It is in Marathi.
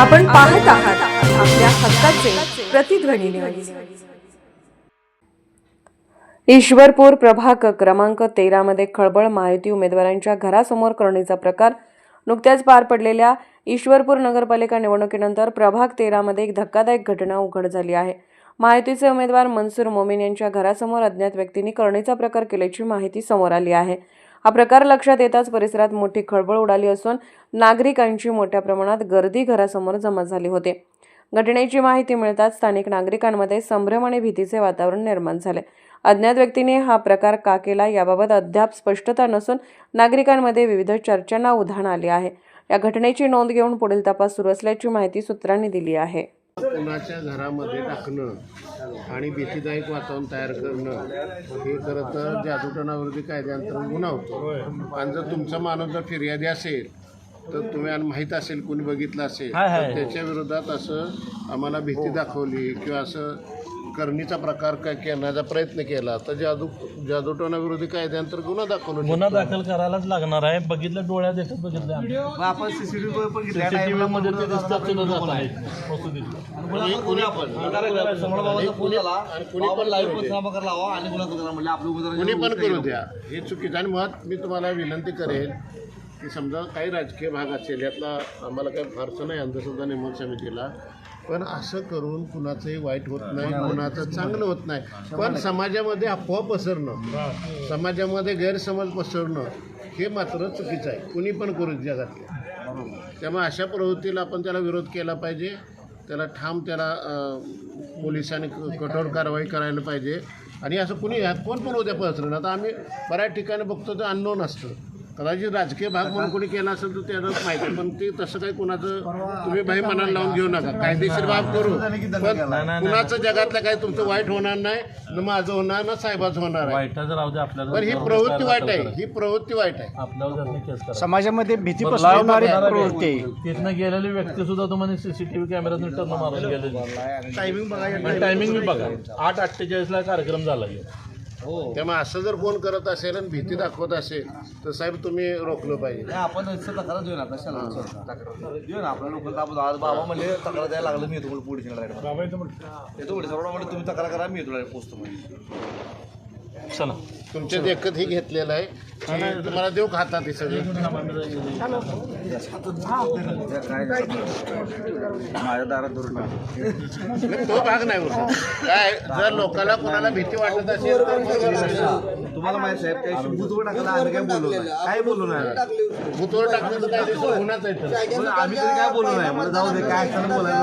आपण पाहत आहात आपल्या हक्काचे प्रतिध्वनी न्यूज ईश्वरपूर प्रभाग क्रमांक तेरामध्ये खळबळ माहिती उमेदवारांच्या घरासमोर करणीचा प्रकार नुकत्याच पार पडलेल्या ईश्वरपूर नगरपालिका निवडणुकीनंतर प्रभाग तेरामध्ये एक धक्कादायक घटना उघड झाली आहे. माहितीचे उमेदवार मनसूर मोमीन यांच्या घरासमोर अज्ञात व्यक्तींनी करणीचा प्रकार केल्याची माहिती समोर आली आहे. हा प्रकार लक्षात येताच परिसरात मोठी खळबळ उडाली असून नागरिकांची मोठ्या प्रमाणात गर्दी घरासमोर जमा झाली होती. घटनेची माहिती मिळताच स्थानिक नागरिकांमध्ये संभ्रम आणि भीतीचे वातावरण निर्माण झाले. अज्ञात व्यक्तीने हा प्रकार का केला याबाबत अद्याप स्पष्टता नसून नागरिकांमध्ये विविध चर्चांना उधाण आले आहे. या घटनेची नोंद घेऊन पुढील तपास सुरू असल्याची माहिती सूत्रांनी दिली आहे. कोणाच्या घरामध्ये टाकणं? आणि भीतीदायक वातावरण तयार करणं हे खरं तर जादूटोणाविरोधी कायद्याअंतर्गत गुन्हा होतो. आणि जर तुमचा माणूस जर फिर्यादी असेल तर तुम्ही आणि माहीत असेल कोणी बघितलं असेल तर त्याच्या विरोधात असं आम्हाला भीती दाखवली किंवा असं करणीचा प्रकार काय करण्याचा प्रयत्न केला तर जादू जादूटोणाविरोधी कायद्याअंतर्गत गुन्हा दाखवला गुन्हा दाखल करायलाच लागणार आहे. बघितलं डोळ्यात येतात बघितलं आपण सीसीटीव्ही बघितल्या सीसीटीव्ही मध्ये ते दिसतात ते जात आहेत मसुदीत. कुणी कुणी पण समोर बाबाचा फोन आला आणि कुणी बाबा पण लाईव्ह करू द्या. हे चुकीचं आणि मुळात मी तुम्हाला विनंती करेन की समजा काही राजकीय भाग असेल यातला आम्हाला काही फारसं नाही अंधश्रद्धा नेमक समितीला. पण असं करून कुणाचंही वाईट होत नाही कुणाचं चांगलं होत नाही. पण समाजामध्ये अफवा पसरणं. समाजामध्ये गैरसमज पसरणं हे मात्र चुकीचं आहे. कुणी पण करू जगातले त्यामुळे अशा प्रवृत्तीला आपण त्याला विरोध केला पाहिजे. त्याला ठाम त्याला पोलिसांनी कठोर कारवाई करायला पाहिजे. आणि असं कुणी कोण पण उद्या पसरणं आता आम्ही बऱ्याच ठिकाणी बघतो तर अननोन असतं. कदाचित राजकीय भाग म्हणून कोणी केला असेल तर त्याला माहिती आहे. पण ते तसं काही कुणाचं तुम्ही बाई मनाला लावून घेऊ नका. कायदेशीर बाब करू. पण कुणाचं जगातलं काही तुमचं वाईट होणार नाही न माझं होणार ना साहेबाचं होणार आहे. पण ही प्रवृत्ती वाईट आहे. ही प्रवृत्ती वाईट आहे. समाजामध्ये भीती पसरवणारी प्रवृत्ती आहे. तिथनं गेलेली व्यक्ती सुद्धा तुम्हाला सीसीटीव्ही कॅमेऱ्यातून टर्न मारून गेलेली. टायमिंग बघा टायमिंग मी बघा. आठ अठ्ठेचाळीस ला कार्यक्रम झाला. त्यामुळे असं जर कोण करत असेल आणि भीती दाखवत असेल तर साहेब तुम्ही रोखलं पाहिजे. नाही आपण तक्रार देऊ ना कशाला तक्रार देऊ ना आपल्या आज बाबा म्हणले तक्रार द्यायला लागलं मी येतो म्हणून पोलीस येतो म्हणजे तुम्ही तक्रार करा मी येतो पोस्टमध्ये चला. तुमच्या देखत हे घेतलेलं आहे. की तुम्हाला देऊ खातात हे सगळे? माझ्या दारात तो भाग नाही होत काय जर लोकांना कोणाला भीती वाटत असेल तर तुम्हाला माहिती साहेब दिवशी बुधवर टाकला आम्ही काय बोललो नाही. काय बोललो नाही? भूतवर टाकण्याचं काय दिवस होणार तर. आम्ही तरी काय बोललो नाही? मला जाऊ दे काय असताना बोलायला